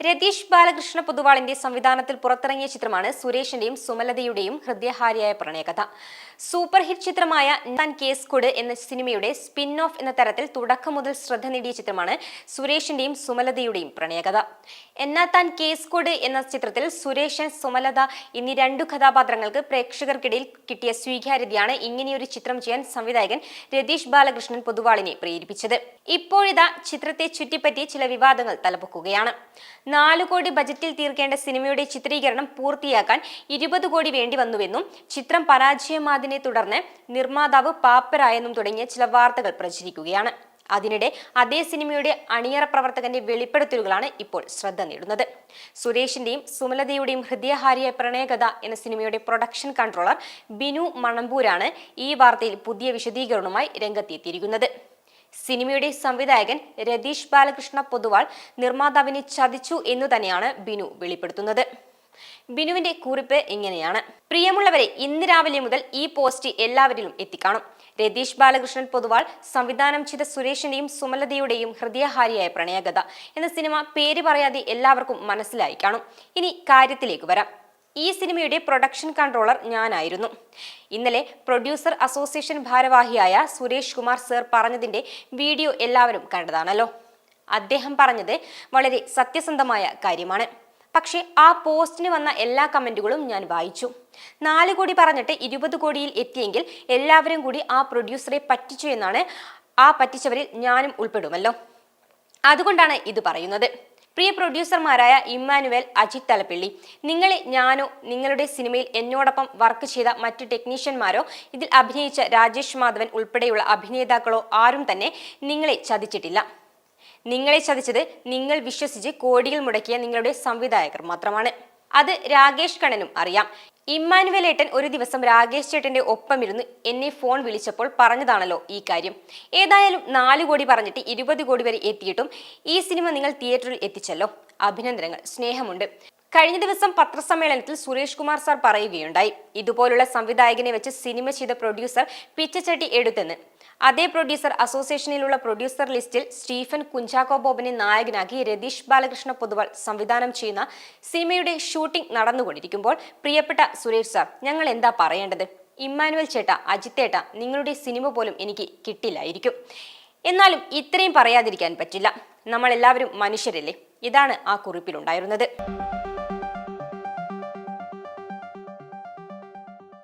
രതീഷ് ബാലകൃഷ്ണ പൊതുവാളിന്റെ സംവിധാനത്തിൽ പുറത്തിറങ്ങിയ ചിത്രമാണ് സുരേഷിന്റെയും സുമലതയുടെയും ഹൃദയഹാരിയായ പ്രണയകഥ. സൂപ്പർ ഹിറ്റ് ചിത്രമായ താൻ കേസ് കൊട് എന്ന സിനിമയുടെ സ്പിൻ ഓഫ് എന്ന തരത്തിൽ തുടക്കം മുതൽ ശ്രദ്ധ നേടിയ ചിത്രമാണ് സുരേഷിന്റെയും സുമലതയുടെയും പ്രണയകഥ. എന്നാ താൻ കേസ് കൊട് എന്ന ചിത്രത്തിൽ സുരേഷൻ സുമലത എന്നീ രണ്ടു കഥാപാത്രങ്ങൾക്ക് പ്രേക്ഷകർക്കിടയിൽ കിട്ടിയ സ്വീകാര്യതയാണ് ഇങ്ങനെയൊരു ചിത്രം ചെയ്യാൻ സംവിധായകൻ രതീഷ് ബാലകൃഷ്ണൻ പൊതുവാളിനെ പ്രേരിപ്പിച്ചത്. ഇപ്പോഴിതാ ചിത്രത്തെ ചുറ്റിപ്പറ്റി ചില വിവാദങ്ങൾ തലപ്പൊക്കുകയാണ് നാലു കോടി ബജറ്റിൽ തീർക്കേണ്ട സിനിമയുടെ ചിത്രീകരണം പൂർത്തിയാക്കാൻ ഇരുപത് കോടി വേണ്ടി വന്നുവെന്നും ചിത്രം പരാജയമാതിനെ തുടർന്ന് നിർമ്മാതാവ് പാപ്പരായെന്നും തുടങ്ങിയ ചില വാർത്തകൾ പ്രചരിക്കുകയാണ്. അതിനിടെ അതേ സിനിമയുടെ അണിയറ പ്രവർത്തകന്റെ വെളിപ്പെടുത്തലുകളാണ് ഇപ്പോൾ ശ്രദ്ധ നേടുന്നത്. സുരേഷിന്റെയും സുമലതയുടെയും ഹൃദയഹാരിയ പ്രണയകഥ എന്ന സിനിമയുടെ പ്രൊഡക്ഷൻ കൺട്രോളർ ബിനു മണമ്പൂരാണ് ഈ വാർത്തയിൽ പുതിയ വിശദീകരണവുമായി രംഗത്തെത്തിയിരിക്കുന്നത്. സിനിമയുടെ സംവിധായകൻ രതീഷ് ബാലകൃഷ്ണ പൊതുവാൾ നിർമ്മാതാവിനെ ചതിച്ചു എന്നു തന്നെയാണ് ബിനു വെളിപ്പെടുത്തുന്നത്. ബിനുവിന്റെ കുറിപ്പ് ഇങ്ങനെയാണ്. പ്രിയമുള്ളവരെ ഇന്ന് രാവിലെ മുതൽ ഈ പോസ്റ്റ് എല്ലാവരിലും എത്തിക്കാണും. രതീഷ് ബാലകൃഷ്ണൻ പൊതുവാൾ സംവിധാനം ചെയ്ത സുരേഷിന്റെയും സുമലതയുടെയും ഹൃദയഹാരിയായ പ്രണയകഥ എന്ന സിനിമ പേര് പറയാതെ എല്ലാവർക്കും മനസ്സിലായി കാണും. ഇനി കാര്യത്തിലേക്ക് വരാം. ഈ സിനിമയുടെ പ്രൊഡക്ഷൻ കൺട്രോളർ ഞാനായിരുന്നു. ഇന്നലെ പ്രൊഡ്യൂസർ അസോസിയേഷൻ ഭാരവാഹിയായ സുരേഷ് കുമാർ സർ പറഞ്ഞതിന്റെ വീഡിയോ എല്ലാവരും കണ്ടതാണല്ലോ. അദ്ദേഹം പറഞ്ഞത് വളരെ സത്യസന്ധമായ കാര്യമാണ്. പക്ഷേ ആ പോസ്റ്റിന് വന്ന എല്ലാ കമന്റുകളും ഞാൻ വായിച്ചു. നാല് കോടി പറഞ്ഞിട്ട് ഇരുപത് കോടിയിൽ എത്തിയെങ്കിൽ എല്ലാവരും കൂടി ആ പ്രൊഡ്യൂസറെ പറ്റിച്ചു എന്നാണ് ആ പറ്റിച്ചവരിൽ ഞാനും ഉൾപ്പെടുമല്ലോ. അതുകൊണ്ടാണ് ഇത് പറയുന്നത്. പ്രിയ പ്രൊഡ്യൂസർമാരായ ഇമ്മാനുവൽ അജിത് തലപ്പിള്ളി. നിങ്ങളെ ഞാനോ നിങ്ങളുടെ സിനിമയിൽ എന്നോടൊപ്പം വർക്ക് ചെയ്ത മറ്റു ടെക്നീഷ്യന്മാരോ ഇതിൽ അഭിനയിച്ച രാജേഷ് മാധവൻ ഉൾപ്പെടെയുള്ള അഭിനേതാക്കളോ ആരും തന്നെ നിങ്ങളെ ചതിച്ചിട്ടില്ല. നിങ്ങളെ ചതിച്ചത് നിങ്ങൾ വിശ്വസിച്ച് കോടികൾ മുടക്കിയ നിങ്ങളുടെ സംവിധായകർ മാത്രമാണ്. അത് രാകേഷ് കണ്ണനും അറിയാം. ഇമ്മാനുവൽ ഏട്ടൻ ഒരു ദിവസം രാകേഷ് ചേട്ടന്റെ ഒപ്പമിരുന്ന് എന്നെ ഫോൺ വിളിച്ചപ്പോൾ പറഞ്ഞതാണല്ലോ ഈ കാര്യം. ഏതായാലും നാല് കോടി പറഞ്ഞിട്ട് ഇരുപത് കോടി വരെ എത്തിയിട്ടും ഈ സിനിമ നിങ്ങൾ തിയേറ്ററിൽ എത്തിച്ചല്ലോ. അഭിനന്ദനങ്ങൾ. സ്നേഹമുണ്ട്. കഴിഞ്ഞ ദിവസം പത്രസമ്മേളനത്തിൽ സുരേഷ് കുമാർ സാർ പറയുകയുണ്ടായി. ഇതുപോലുള്ള സംവിധായകനെ വെച്ച് സിനിമ ചെയ്ത പ്രൊഡ്യൂസർ പിച്ചച്ചട്ടി എടുത്തെന്ന്. അതേ പ്രൊഡ്യൂസർ അസോസിയേഷനിലുള്ള പ്രൊഡ്യൂസർ ലിസ്റ്റിൽ സ്റ്റീഫൻ കുഞ്ചാക്കോ ബോബനെ നായകനാക്കി രതീഷ് ബാലകൃഷ്ണ പൊതുവാൾ സംവിധാനം ചെയ്യുന്ന സിനിമയുടെ ഷൂട്ടിംഗ് നടന്നുകൊണ്ടിരിക്കുമ്പോൾ പ്രിയപ്പെട്ട സുരേഷ് സാർ ഞങ്ങൾ എന്താ പറയേണ്ടത്? ഇമ്മാനുവൽ ചേട്ട അജിത്തേട്ട നിങ്ങളുടെ സിനിമ പോലും എനിക്ക് കിട്ടില്ലായിരിക്കും. എന്നാലും ഇത്രയും പറയാതിരിക്കാൻ പറ്റില്ല. നമ്മൾ എല്ലാവരും മനുഷ്യരല്ലേ? ഇതാണ് ആ കുറിപ്പിലുണ്ടായിരുന്നത്.